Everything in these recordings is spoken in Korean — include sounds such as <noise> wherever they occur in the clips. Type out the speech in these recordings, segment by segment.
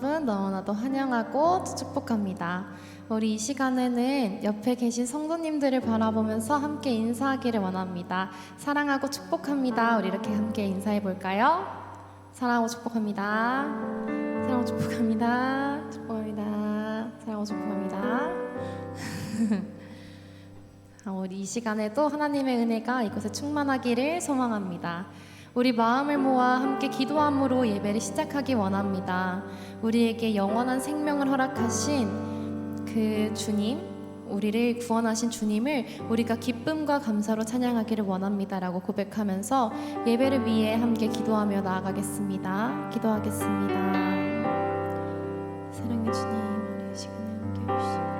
분 너무나도 환영하고 축복합니다. 우리 이 시간에는 옆에 계신 성도님들을 바라보면서 함께 인사하기를 원합니다. 사랑하고 축복합니다. 우리 이렇게 함께 인사해 볼까요? 사랑하고 축복합니다. 사랑하고 축복합니다. 축복합니다. 사랑하고 축복합니다. <laughs> 아, 우리 이 시간에도 하나님의 은혜가 이곳에 충만하기를 소망합니다. 우리 마음을 모아 함께 기도함으로 예배를 시작하기 원합니다. 우리에게 영원한 생명을 허락하신 그 주님, 우리를 구원하신 주님을 우리가 기쁨과 감사로 찬양하기를 원합니다라고 고백하면서 예배를 위해 함께 기도하며 나아가겠습니다. 기도하겠습니다. 사랑의 주님, 우리 이 시간에 함께 하시옵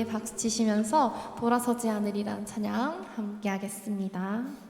함께 박수 치시면서 돌아서지 않으리란 찬양 함께 하겠습니다.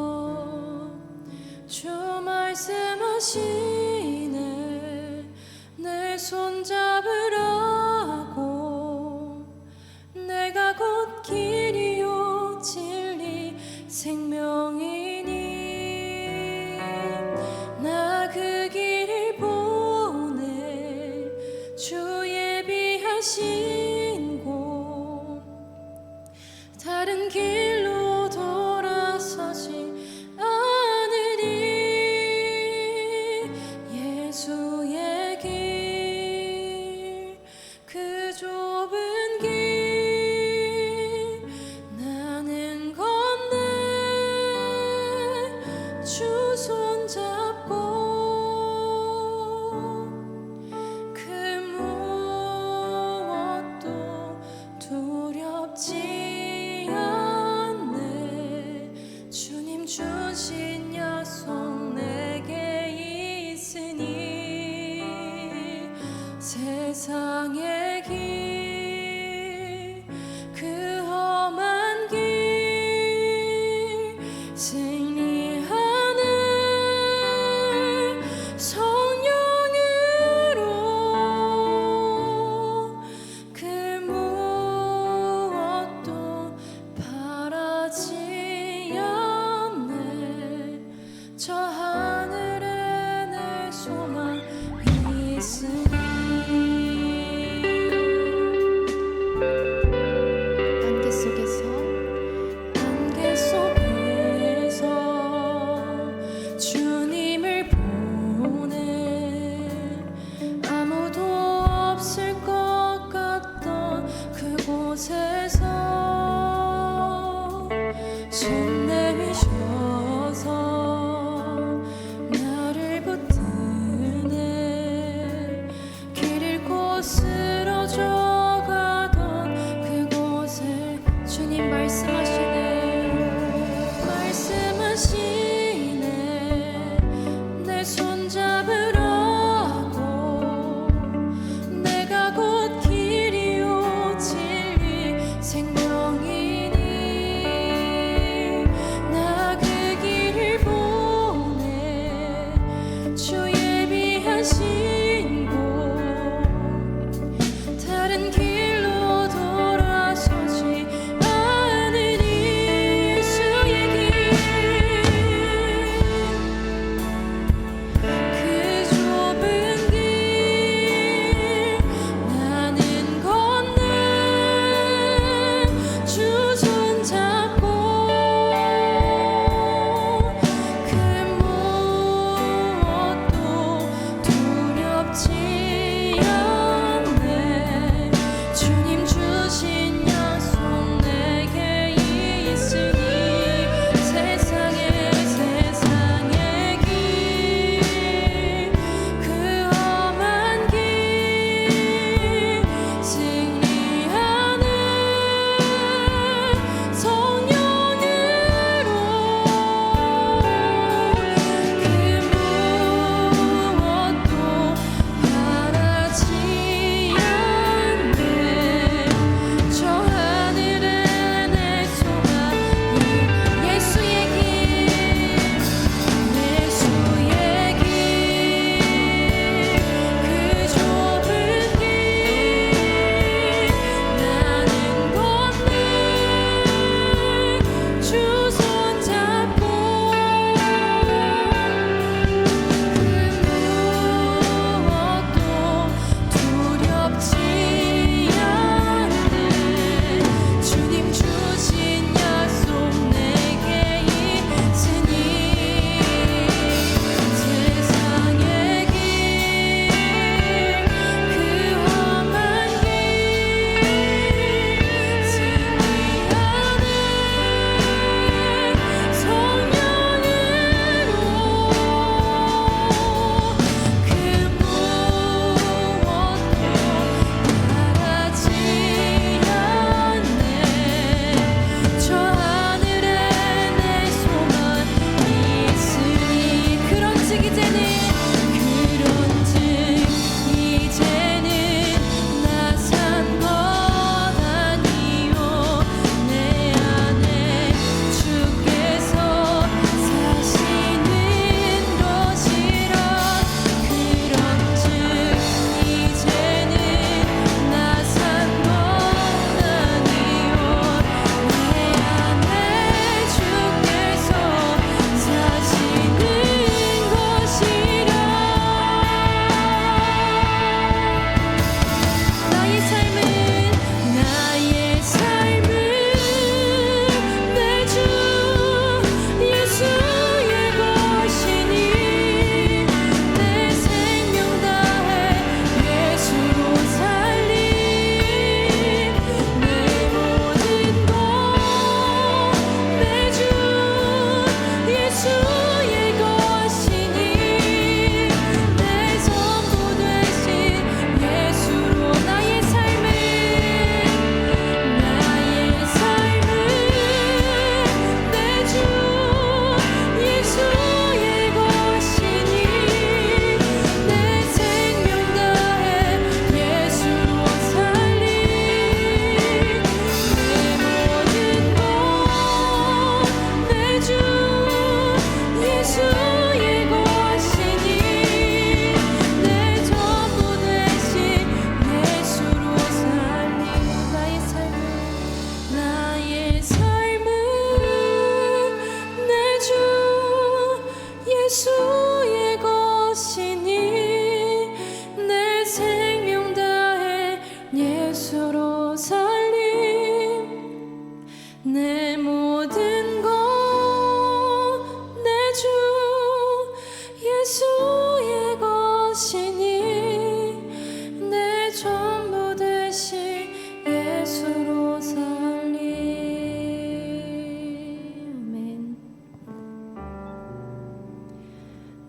心。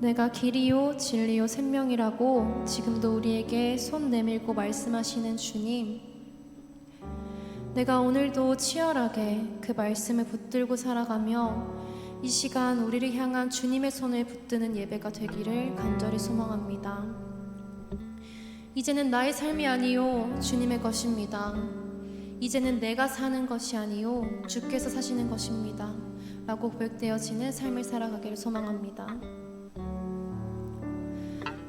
내가 길이요 진리요 생명이라고 지금도 우리에게 손 내밀고 말씀하시는 주님 내가 오늘도 치열하게 그 말씀을 붙들고 살아가며 이 시간 우리를 향한 주님의 손을 붙드는 예배가 되기를 간절히 소망합니다. 이제는 나의 삶이 아니요 주님의 것입니다. 이제는 내가 사는 것이 아니요 주께서 사시는 것입니다. 라고 고백되어지는 삶을 살아가기를 소망합니다.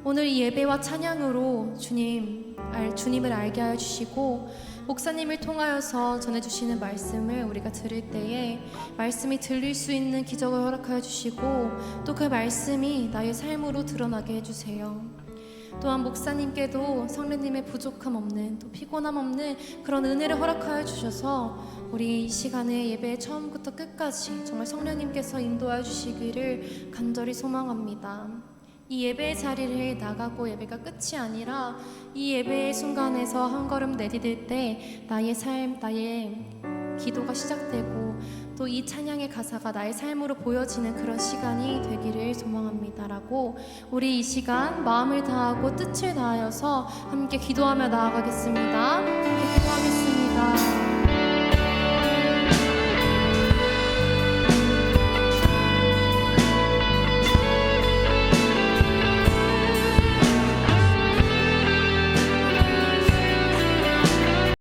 오늘 이 예배와 찬양으로 주님 알, 주님을 알게 하여 주시고 목사님을 통하여서 전해주시는 말씀을 우리가 들을 때에 말씀이 들릴 수 있는 기적을 허락하여 주시고 또 그 말씀이 나의 삶으로 드러나게 해주세요. 또한 목사님께도 성령님의 부족함 없는 또 피곤함 없는 그런 은혜를 허락하여 주셔서 우리 이 시간에 예배 처음부터 끝까지 정말 성령님께서 인도하여 주시기를 간절히 소망합니다. 이 예배의 자리를 나가고 예배가 끝이 아니라 이 예배의 순간에서 한 걸음 내디딜 때 나의 삶, 나의 기도가 시작되고 또 이 찬양의 가사가 나의 삶으로 보여지는 그런 시간이 되기를 소망합니다라고 우리 이 시간 마음을 다하고 뜻을 다하여서 함께 기도하며 나아가겠습니다. 함께 기도하겠습니다.